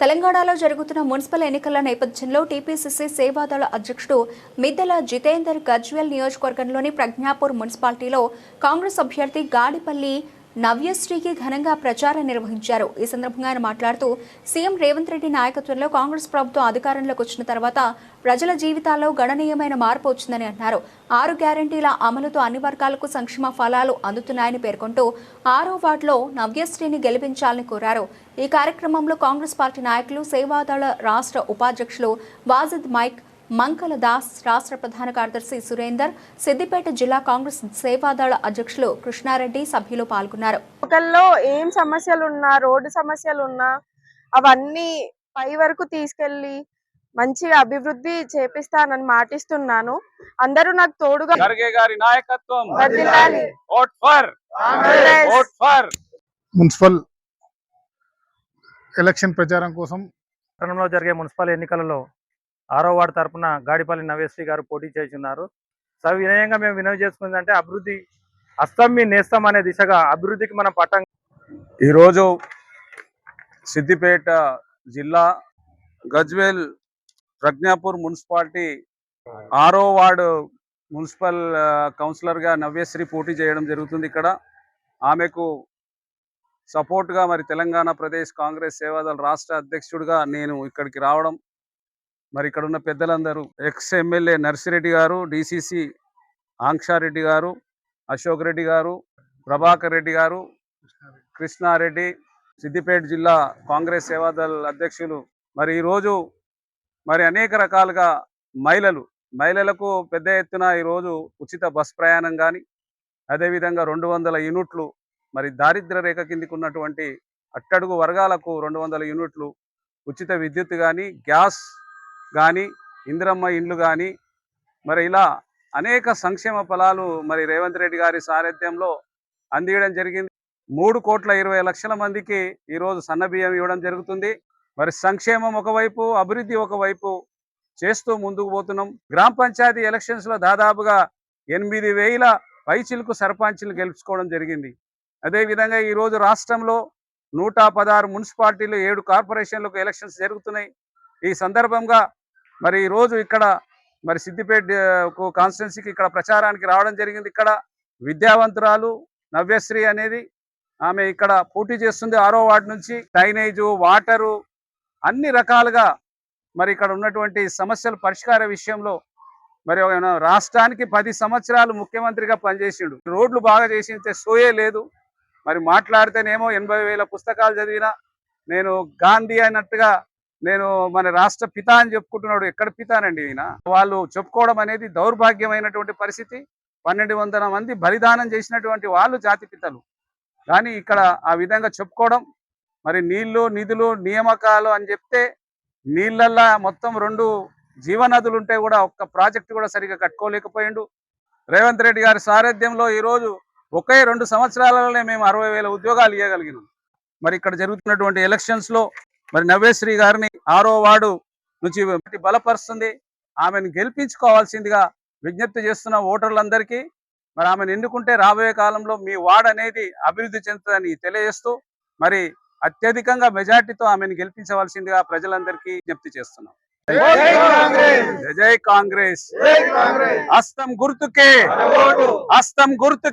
తెలంగాణలో జరుగుతున్న మున్సిపల్ ఎన్నికల నేపథ్యంలో టీపీసీసీ సేవాదళ అధ్యక్షుడు మిద్దెల జితేందర్ గజ్వేల్ నియోజకవర్గంలోని ప్రజ్ఞాపూర్ మున్సిపాలిటీలో కాంగ్రెస్ అభ్యర్థి గాడిపల్లి నవ్యశ్రీకి ఘనంగా ప్రచారం నిర్వహించారు. ఈ సందర్భంగా ఆయన మాట్లాడుతూ సీఎం రేవంత్ రెడ్డి నాయకత్వంలో కాంగ్రెస్ ప్రభుత్వం అధికారంలోకి వచ్చిన తర్వాత ప్రజల జీవితాల్లో గణనీయమైన మార్పు వచ్చిందని అన్నారు. ఆరు గ్యారంటీల అమలుతో అన్ని వర్గాలకు సంక్షేమ ఫలాలు అందుతున్నాయని పేర్కొంటూ ఆరో వార్డులో నవ్యశ్రీని గెలిపించాలని కోరారు. ఈ కార్యక్రమంలో కాంగ్రెస్ పార్టీ నాయకులు సేవాదళ రాష్ట్ర ఉపాధ్యక్షులు వాజిద్ మైక్ మంకల దాస్ రాష్ట్ర ప్రధాన కార్యదర్శి సురేందర్ సిద్దిపేట జిల్లా కాంగ్రెస్ సేవాదళ అధ్యక్షులు కృష్ణారెడ్డి సభ్యులు పాల్గొన్నారు. లోకల్లో ఏం సమస్యలు ఉన్నా రోడ్డు సమస్యలు ఉన్నా అవన్నీ పై వరకు తీసుకెళ్ళి మంచిగా అభివృద్ధి చేపిస్తానని మాటిస్తున్నాను. అందరూ నాకు తోడుగా గారి నాయకత్వం. వర్ధిల్లాలి. Vote for Congress. Vote for municipal election ప్రచారం కోసం. పట్టణంలో జరిగే మున్సిపల్ ఎన్నికలలో ఆరో వార్డు తరపున గాడిపల్లి నవేశ్రీ గారు పోటీ చేస్తున్నారు. సవినయంగా మేము వినవి చేసుకుందంటే అభివృద్ధి అస్తమి నేస్తం అనే దిశగా అభివృద్ధికి మనం పట్టం ఈరోజు సిద్దిపేట జిల్లా గజ్వేల్ ప్రజ్ఞాపూర్ మున్సిపాలిటీ ఆరో వార్డు మున్సిపల్ కౌన్సిలర్గా నవ్యశ్రీ పోటీ చేయడం జరుగుతుంది ఇక్కడ. ఆమెకు సపోర్ట్గా మరి తెలంగాణ ప్రదేశ్ కాంగ్రెస్ సేవాదళ రాష్ట్ర అధ్యక్షుడిగా నేను ఇక్కడికి రావడం మరి ఇక్కడ ఉన్న పెద్దలందరూ ఎక్స్ ఎమ్మెల్యే నర్సిరెడ్డి గారు డిసిసి ఆంక్షారెడ్డి గారు అశోక్ రెడ్డి గారు ప్రభాకర్ రెడ్డి గారు కృష్ణారెడ్డి సిద్దిపేట జిల్లా కాంగ్రెస్ సేవాదళ అధ్యక్షులు. మరి ఈరోజు మరి అనేక రకాలుగా మహిళలు మహిళలకు పెద్ద ఎత్తున ఈరోజు ఉచిత బస్ ప్రయాణం కానీ అదేవిధంగా రెండు వందల యూనిట్లు మరి దారిద్ర రేఖ కిందికి ఉన్నటువంటి అట్టడుగు వర్గాలకు రెండు వందల యూనిట్లు ఉచిత విద్యుత్ కానీ గ్యాస్ కానీ ఇందిరమ్మ ఇండ్లు కానీ మరి ఇలా అనేక సంక్షేమ ఫలాలు మరి రేవంత్ రెడ్డి గారి సారథ్యంలో అందియడం జరిగింది. మూడు కోట్ల ఇరవై లక్షల మందికి ఈరోజు సన్న బియ్యం ఇవ్వడం జరుగుతుంది. మరి సంక్షేమం ఒకవైపు అభివృద్ధి ఒకవైపు చేస్తూ ముందుకు పోతున్నాం. గ్రామ పంచాయతీ ఎలక్షన్స్లో దాదాపుగా ఎనిమిది వేల పైచిలకు సర్పంచ్లు గెలుచుకోవడం జరిగింది. అదేవిధంగా ఈరోజు రాష్ట్రంలో నూట పదహారు మున్సిపాలిటీలు ఏడు కార్పొరేషన్లకు ఎలక్షన్స్ జరుగుతున్నాయి. ఈ సందర్భంగా మరి ఈరోజు ఇక్కడ మరి సిద్దిపేట కాన్స్టిట్యున్సీకి ఇక్కడ ప్రచారానికి రావడం జరిగింది. ఇక్కడ విద్యావంతురాలు నవ్యశ్రీ అనేది ఆమె ఇక్కడ పోటీ చేస్తుంది ఆరో వార్డు నుంచి. డ్రైనేజు వాటరు అన్ని రకాలుగా మరి ఇక్కడ ఉన్నటువంటి సమస్యల పరిష్కార విషయంలో మరి రాష్ట్రానికి పది సంవత్సరాలు ముఖ్యమంత్రిగా పనిచేసిండు. రోడ్లు బాగా చేసింటే సోయే లేదు. మరి మాట్లాడితేనేమో ఎనభై వేల పుస్తకాలు చదివిన నేను గాంధీ అన్నట్టుగా నేను మన రాష్ట్ర పిత అని చెప్పుకుంటున్నాడు. ఎక్కడ పితానండి ఈయన? వాళ్ళు చెప్పుకోవడం అనేది దౌర్భాగ్యమైనటువంటి పరిస్థితి. పన్నెండు వందల మంది బలిదానం చేసినటువంటి వాళ్ళు జాతి పితలు. కానీ ఇక్కడ ఆ విధంగా చెప్పుకోవడం మరి నీళ్ళు నిధులు నియామకాలు అని చెప్తే నీళ్ళల్లా మొత్తం రెండు జీవనదులు ఉంటే కూడా ఒక్క ప్రాజెక్టు కూడా సరిగా కట్టుకోలేకపోయిండు. రేవంత్ రెడ్డి గారి సారథ్యంలో ఈరోజు ఒకే రెండు సంవత్సరాలలోనే మేము అరవై వేల ఉద్యోగాలు ఇవ్వగలిగినాం మరి ఇక్కడ జరుగుతున్నటువంటి ఎలక్షన్స్లో మరి నవ్యశ్రీ గారిని ఆరో వార్డు నుంచి బలపరుస్తుంది. ఆమెను గెలిపించుకోవాల్సిందిగా విజ్ఞప్తి చేస్తున్న ఓటర్లందరికీ మరి ఆమెను ఎన్నుకుంటే రాబోయే కాలంలో మీ వార్డ్ అనేది అభివృద్ధి చెందుతుందని తెలియజేస్తూ మరి అత్యధికంగా మెజార్టీతో ఆమెను గెలిపించవలసిందిగా ప్రజలందరికీ విజ్ఞప్తి చేస్తున్నాం. జై కాంగ్రెస్! హస్తం గుర్తుకే! హస్తం గుర్తు